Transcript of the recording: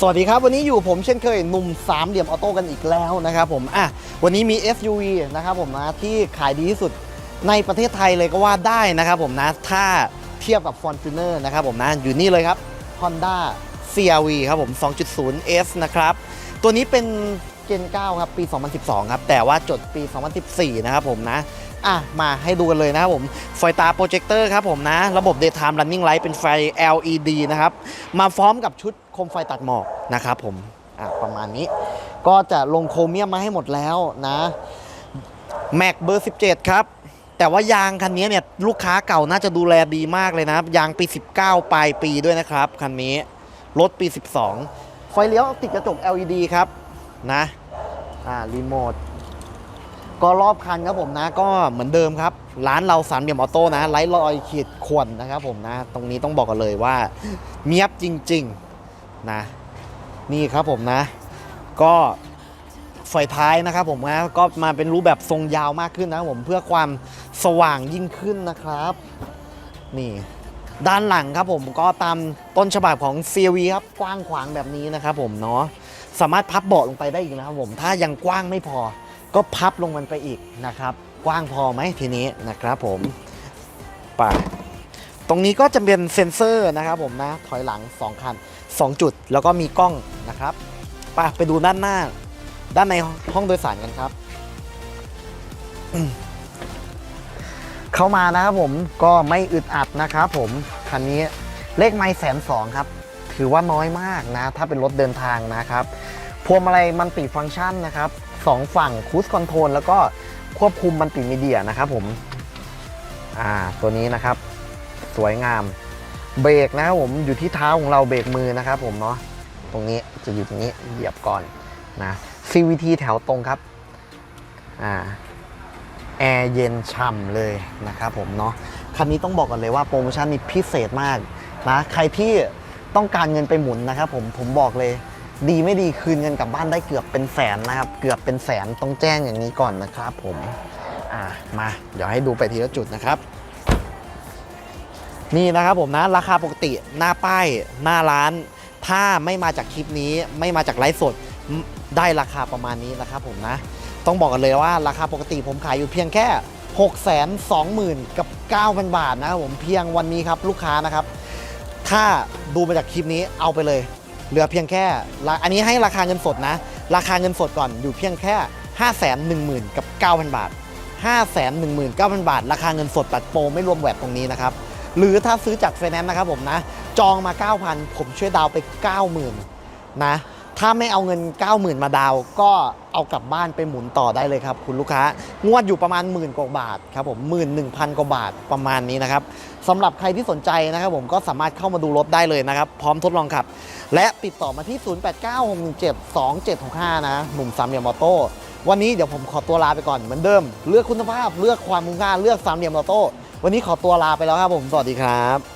สวัสดีครับ วันนี้อยู่ผมเช่นเคยหนุ่มสามเหลี่ยมออโต้กันอีกแล้วนะครับผมอะวันนี้มี SUV นะครับผมนะที่ขายดีที่สุดในประเทศไทยเลยก็ว่าได้นะครับผมนะถ้าเทียบกับ Fortuner นะครับผมนะอยู่นี่เลยครับ Honda CRV ครับผม 2.0S นะครับ ตัวนี้เป็นเจน9ครับ ปี 2012 ครับ แต่ว่าจดปี 2014 นะครับผมนะ อะมาให้ดูกันเลยนะครับผมไฟตาโปรเจคเตอร์ครับผมนะ ระบบ Daytime Running Light เป็นไฟ LED นะครับ มาพร้อมกับชุดโคมไฟตัดหมอกนะครับผมอะประมาณนี้ ก็จะลงโครเมียมมาให้หมดแล้วนะแม็กเบอร์ 17 ครับ แต่ว่ายางคันนี้เนี่ยลูกค้าเก่าน่าจะดูแลดีมากเลยนะ ยางปี 19 ปลายปีด้วยนะครับคันนี้รถปี 12 ไฟเลี้ยวติดกระจก LED ครับนะอ่ารีโมท ก็รอบคันครับผมนะ ก็เหมือนเดิมครับ ร้านเราสามเหลี่ยมออโต้นะไร้รอยขีดข่วนนะครับผมนะ ตรงนี้ต้องบอกกันเลยว่าเมียบจริงๆนะนี่ครับผมนะ ก็ไฟท้ายนะครับผมนะก็มาเป็นรูปแบบทรงยาวมากขึ้นนะผมเพื่อความสว่างยิ่งขึ้นนะครับ นี่ ด้านหลังครับผมก็ตามต้นฉบับของ CRV ครับกว้างขวางแบบนี้นะครับผมเนาะสามารถพับเบาะลงไปได้อีกนะครับผมถ้ายังกว้างไม่พอ ก็พับลงมันไปอีกนะครับ กว้างพอไหมทีนี้นะครับผมไปตรงนี้ก็จะเป็นเซ็นเซอร์นะครับผมนะถอยหลัง 2 คัน 2 จุดแล้วก็มีกล้องนะครับไปไปดูด้านหน้า ด้านในห้องโดยสารกันครับ เข้ามานะครับผมก็ไม่อึดอัดนะครับผมคันนี้เลขไม่แสนสองครับ ถือว่าน้อยมากนะ ถ้าเป็นรถเดินทางนะครับพวงมาลัยมันติฟังก์ชันนะครับ สองฝั่งคูสคอนโทรลแล้วก็ควบคุมมันติมีเดียนะครับผมอ่าตัวนี้นะครับ สวยงาม เบรกนะครับผมอยู่ที่เท้าของเราเบรกมือนะครับผมเนาะตรงนี้จะอยู่ตรงนี้เหยียบก่อนนะ CVT แถวตรงครับอ่าแอร์เย็นฉ่ำเลยนะครับผมเนาะคันนี้ต้องบอกกันเลยว่าโปรโมชั่นนี้พิเศษมากนะใครที่ต้องการเงินไปหมุนนะครับผมผมบอกเลย ดีไม่ดีคืนเงินกลับบ้านได้เกือบเป็นแสนนะครับ เกือบเป็นแสนต้องแจ้งอย่างนี้ก่อนนะครับผมอ่ามาเดี๋ยวให้ดูไปทีละจุดนะครับ นี่นะครับผมนะราคาปกติหน้าป้ายหน้าร้าน ถ้าไม่มาจากคลิปนี้ไม่มาจากไลฟ์สดได้ราคาประมาณนี้นะครับผมนะ ต้องบอกกันเลยว่าราคาปกติผมขายอยู่เพียงแค่ 6 2 0 0 0 0 กับ 9,000 บาทนะครับผมเพียงวันนี้ครับลูกค้านะครับ ถ้าดูมาจากคลิปนี้เอาไปเลย เหลือเพียงแค่อันนี้ให้ราคาเงินสดนะ ราคาเงินสดก่อนอยู่เพียงแค่ 5 1 0 0 0 0กับ9,000 บาท 5 1 1 9 0 0 0 บาท ราคาเงินสดตัดโปรไม่รวมแหวนตรงนี้นะครับ หรือถ้าซื้อจากไฟแนนซ์นะครับผมนะ จองมา 9,000 ผมช่วยดาวไป 90,000 นะ ถ้าไม่เอาเงิน 90,000 มาดาวก็เอากลับบ้านไปหมุนต่อได้เลยครับ คุณลูกค้างวดอยู่ประมาณหมื่นกว่าบาทครับผมหมื่นหนึ่งพันกว่าบาทประมาณนี้นะครับสำหรับใครที่สนใจนะครับผมก็สามารถเข้ามาดูรถได้เลยนะครับ พร้อมทดลองขับ และติดต่อมาที่ 0896172765 นะหนุ่มสามเหลี่ยมออโต้วันนี้เดี๋ยวผมขอตัวลาไปก่อนเหมือนเดิม เลือกคุณภาพเลือกความคุ้มค่าเลือกสามเหลี่ยมออโต้วันนี้ขอตัวลาไปแล้วครับผมสวัสดีครับ